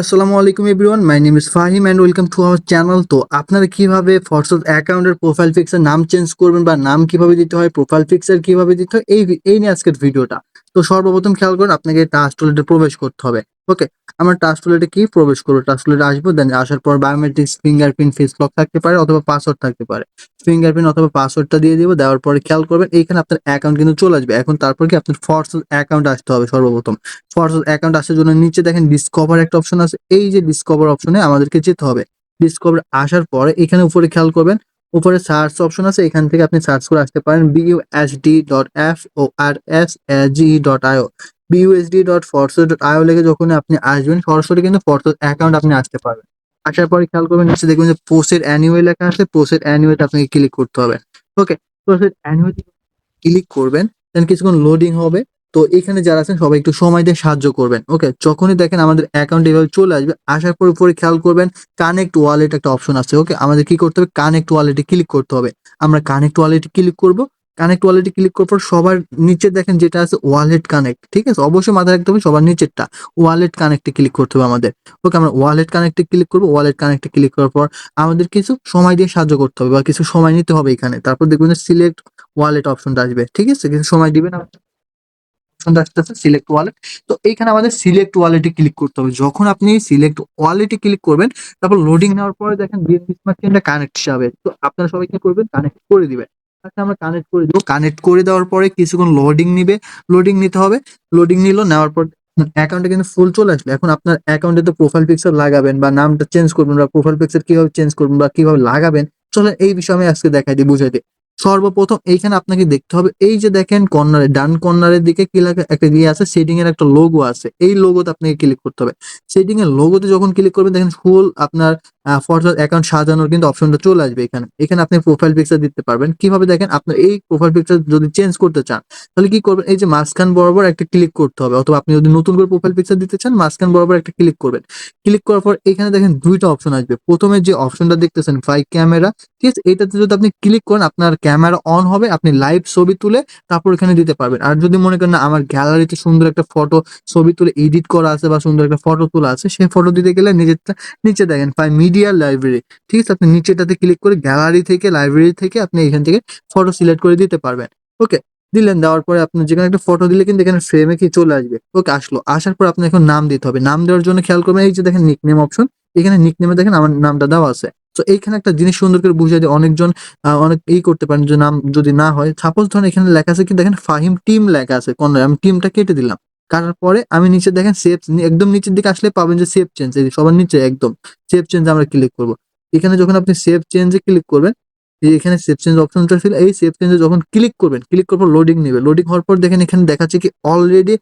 আসসালামু আলাইকুম everyone my name is Fahim and welcome to our channel তো আপনারা কীভাবে হোয়াটসঅ্যাপ অ্যাকাউন্টের প্রোফাইল পিকচার নাম চেঞ্জ করবেন বা নাম কীভাবে দিতে হয় প্রোফাইল পিকচার কীভাবে দিতে হয়, এই এই নিয়ে আজকের ভিডিওটা তো সর্বপ্রথম খেয়াল করুন, আপনাকে টাচ টুলেটে প্রবেশ করতে হবে। ওকে আমরা টাচ টুলেটে কি প্রবেশ করব? টাচ টুলেটে আসব দেন আসার পর বায়োমেট্রিক্স ফিঙ্গারপ্রিন্ট ফেস লক থাকতে পারে অথবা পাসওয়ার্ড থাকতে পারে। ফিঙ্গারপ্রিন্ট অথবা পাসওয়ার্ডটা দিয়ে দিব, দেওয়ার পরে খেয়াল করবেন এইখানে আপনার অ্যাকাউন্ট কিন্তু চলে আসবে। এখন তারপর কি আপনার ফরসস অ্যাকাউন্ট আসতে হবে সর্বপ্রথম। ফরসস অ্যাকাউন্ট আসার জন্য নিচে দেখেন ডিসকভার একটা অপশন আছে। এই যে ডিসকভার অপশনে আমাদেরকে যেতে হবে। ডিসকভার আসার পরে এখানে উপরে খেয়াল করবেন, উপরে সার্চ অপশন আছে। এখান থেকে আপনি সার্চ করে আসতে পারেন BUSD dot F O R S G dot IO BUSD dot forsage dot IO লেগে যখন আপনি আসবেন, সরাসরি কিন্তু ফরসস অ্যাকাউন্ট আপনি আসতে পারবেন। আসার পরে খেয়াল করবেন নিচে দেখবেন যে পোস্টের অ্যানুয়াল লেখা আছে পোস্টের অ্যানুয়ালটা আপনাকে ক্লিক করতে হবে। ওকে পোস্টের অ্যানুয়াল ক্লিক করবেন দেন কিছুক্ষণ লোডিং হবে। তো এখানে যারা আছেন, সবাই একটু সময় দিয়ে সাহায্য করবেন। ওকে যখনই দেখেন আমাদের অ্যাকাউন্ট এভাবে চলে আসবে, আসার পর উপরে খেয়াল করবেন কানেক্ট ওয়ালেট একটা অপশন আছে। ওকে আমাদের কি করতে হবে? কানেক্ট ওয়ালেটে ক্লিক করতে হবে। আমরা কানেক্ট ওয়ালেটে ক্লিক করব কানেক্ট ওয়ালেটে ক্লিক করার পর সবার নিচে দেখেন যেটা আছে ওয়ালেট কানেক্ট ঠিক আছে? অবশ্যই মাথায় রাখতে হবে সবার নিচেরটা। ওয়ালেট কানেক্টে ক্লিক করতে হবে আমাদের। ওকে আমরা ওয়ালেট কানেক্টে ক্লিক করব ওয়ালেট কানেক্টে ক্লিক করার পর আমাদের কিছু সময় দিয়ে সাহায্য করতে হবে বা কিছু সময় নিতে হবে এখানে। তারপর দেখবেন সিলেক্ট ওয়ালেট অপশনটা আসবে, ঠিক আছে? কিছু সময় দিবেন সিলেক্ট ওয়ালেট তো আমাদের সিলেক্ট ওয়ালেটে ক্লিক করতে হবে। যখন আপনি সিলেক্ট ওয়ালেটে ক্লিক করবেন, তারপর লোডিং নেওয়ার পরে দেখেন কানেক্ট তো আপনারা সবাই কি করবেন? কানেক্ট করে দিবেন। আচ্ছা আমরা কানেক্ট করে দেবো। কানেক্ট করে দেওয়ার পরে কিছুক্ষণ লোডিং নিবে। লোডিং নিতে হবে। লোডিং নিল, নেওয়ার পর অ্যাকাউন্টে কিন্তু ফুল চলে আসবে। এখন আপনার অ্যাকাউন্টে তো প্রোফাইল পিকচার লাগাবেন বা নামটা চেঞ্জ করবেন বা প্রোফাইল পিকচার কীভাবে চেঞ্জ করবেন বা কীভাবে লাগাবেন, চলেন এই বিষয়ে আমি আজকে দেখাই দিই, বুঝাই দিই। সর্বপ্রথম এইখানে আপনাকে দেখতে হবে, এই যে দেখেন কর্নারে ডান কর্নারের দিকে কি লেখা, একটা দিয়ে আছে সেটিং এর একটা লোগো আছে। এই লোগোতে আপনাকে ক্লিক করতে হবে। সেটিং এর লোগোতে যখন ক্লিক করবেন, দেখেন ফুল আপনার ফটোর অ্যাকাউন্ট সাজানোর কিন্তু অপশনটা চলে আসবে এখানে। এখানে আপনি প্রোফাইল পিকচার দিতে পারবেন। কীভাবে দেখেন? আপনার এই প্রোফাইল পিকচার যদি চেঞ্জ করতে চান, তাহলে কি করবেন? এই যে মাঝখান বরাবর একটা ক্লিক করতে হবে। অথবা আপনি যদি নতুন করে প্রোফাইল পিকচার দিতে চান, মাঝখান বরাবর একটা ক্লিক করবেন। ক্লিক করার পর এখানে দেখেন দুইটা অপশন আসবে। প্রথমে যে অপশনটা দেখতেছেন ফাই ক্যামেরা ঠিক আছে? এটাতে যদি আপনি ক্লিক করেন, আপনার ক্যামেরা অন হবে, আপনি লাইভ ছবি তুলে তারপর এখানে দিতে পারবেন। আর যদি মনে করেন আমার গ্যালারিতে সুন্দর একটা ফটো ছবি তুলে এডিট করা আছে বা সুন্দর একটা ফটো তোলা আছে, সেই ফটো দিতে গেলে নিজেরটা নিচে দেখেন ফাই মিডিয়া লাইব্রেরি ঠিক আছে? আপনি নিচেটাতে ক্লিক করে গ্যালারি থেকে লাইব্রেরি থেকে আপনি এখান থেকে ফটো সিলেক্ট করে দিতে পারবেন। ওকে দিলেন, দেওয়ার পরে আপনি যেখানে একটা ফটো দিলে কিন্তু এখানে ফ্রেমে কি চলে আসবে? ওকে আসলো। আসার পর আপনি এখন নাম দিতে হবে। নাম দেওয়ার জন্য খেয়াল করবেন, এই যে দেখেন নিকনেম অপশন এখানে নিকনেমে দেখেন আমার নামটা দেওয়া আছে। তো এইখানে একটা জিনিস সুন্দর করে বুঝিয়ে দিয়ে অনেকজন অনেক ই করতে পারেন যে নাম যদি না হয়। সাপোজ ধরেন এখানে লেখা আছে কি? দেখেন ফাহিম টিম লেখা আছে। কোন, আমি টিমটা কেটে দিলাম। কাটার পরে আমি নিচে দেখেন সেভ একদম নিচের দিকে আসলে পাবেন যে সেভ চেঞ্জ এই সবার নিচে একদম সেভ চেঞ্জ আমরা ক্লিক করব। এখানে যখন আপনি সেভ চেঞ্জে ক্লিক করবেন এখানে সেভ চেঞ্জ অপশনটা ছিল এই সেভ চেঞ্জে যখন ক্লিক করবেন ক্লিক করার পর লোডিং নেবে। লোডিং হওয়ার পর দেখেন এখানে দেখাচ্ছে কি অলরেডি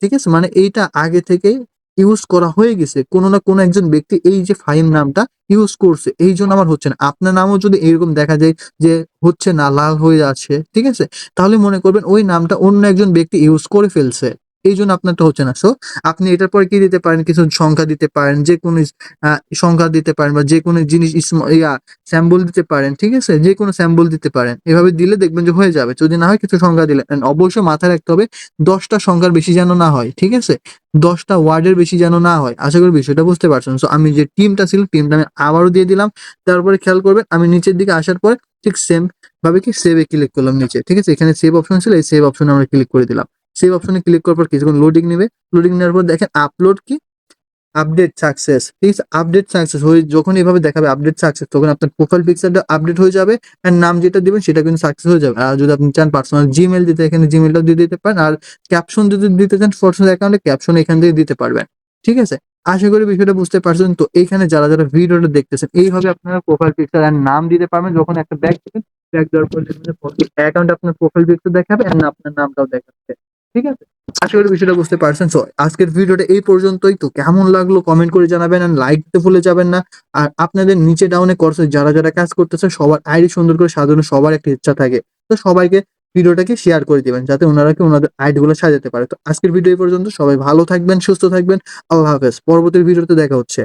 ঠিক আছে? মানে এইটা আগে থেকে ইউজ করা হয়ে গেছে। কোনো না কোনো একজন ব্যক্তি এই যে ফাইম নামটা ইউজ করছে, এই জন্য আমার হচ্ছে না। আপনার নামও যদি এরকম দেখা যায় যে হচ্ছে না, লাল হয়ে যাচ্ছে ঠিক আছে? তাহলে মনে করবেন ওই নামটা অন্য একজন ব্যক্তি ইউজ করে ফেলছে। এই জন্য আপনারটা হচ্ছে না। সো আপনি এটার পরে কি দিতে পারেন? কিছু সংখ্যা দিতে পারেন যে কোনো সংখ্যা দিতে পারেন বা যে কোনো জিনিস ইয়া স্যাম্বল দিতে পারেন, ঠিক আছে? যে কোনো স্যাম্বল দিতে পারেন। এভাবে দিলে দেখবেন যে হয়ে যাবে। যদি না হয় কিছু সংখ্যা দিলে অবশ্যই মাথায় রাখতে হবে, দশটা সংখ্যার বেশি যেন না হয়, ঠিক আছে? দশটা ওয়ার্ডের বেশি যেন না হয়। আশা করি বিষয়টা বুঝতে পারছেন। সো আমি যে টিমটা ছিল, টিমটা আমি আবারও দিয়ে দিলাম। তারপরে খেয়াল করবেন, আমি নিচের দিকে আসার পর ঠিক সেম ভাবে কি সেভে ক্লিক করলাম নিচে, ঠিক আছে? এখানে সেভ অপশন ছিল, এই সেভ অপশনে আমরা ক্লিক করে দিলাম। সেভ অপশনে ক্লিক করার পর কিছুক্ষণ লোডিং নেবে। লোডিং নেওয়ার পর দেখেন আপলোড কি? আপডেট সাকসেস ঠিক আছে? আপডেট সাকসেস হয়ে যখন এভাবে দেখাবে আপডেট সাকসেস তখন আপনার প্রোফাইল পিকচারটা আপডেট হয়ে যাবে আর নাম যেটা দিবেন সেটা কিন্তু সাকসেস হয়ে যাবে। আর যদি আপনি চান পার্সোনাল জিমেল দিতে, এখানে জিমেলটাও দিয়ে দিতে পারেন। আর ক্যাপশন যদি দিতে চান পার্সোনাল অ্যাকাউন্টে ক্যাপশন এখান থেকে দিতে পারবেন। ঠিক আছে? আশা করি বিষয়টা বুঝতে পারছেন। তো এইখানে যারা যারা ভিডিওটা দেখতেছেন, এইভাবে আপনারা প্রোফাইল পিকচার আর নাম দিতে পারবেন। যখন একটা ব্যাগ দেবেন ব্যাগ দেওয়ার পর অ্যাকাউন্ট আপনার প্রোফাইল পিকচার দেখাবে আর আপনার নামটাও দেখাচ্ছে ঠিক আছে? আশা করি বিষয়টা বুঝতে পারছেন। সো আজকের ভিডিওটা এই পর্যন্তই। তো কেমন লাগল কমেন্ট করে জানাবেন আর লাইক দিতে ভুলে যাবেন না। আর আপনাদের নিচে ডাউনে করছে যারা যারা কাজ করতেছে, সবার আইডি সুন্দর করে সাজানো সবার একটা ইচ্ছা থাকে। তো সবাইকে ভিডিওটাকে শেয়ার করে দিবেন, যাতে ওনারা কি ওনাদের আইডি গুলো সাজাতে পারে। তো আজকের ভিডিও এই পর্যন্ত। সবাই ভালো থাকবেন, সুস্থ থাকবেন। আল্লাহ হাফেজ। পরবর্তী ভিডিওতে দেখা হচ্ছে।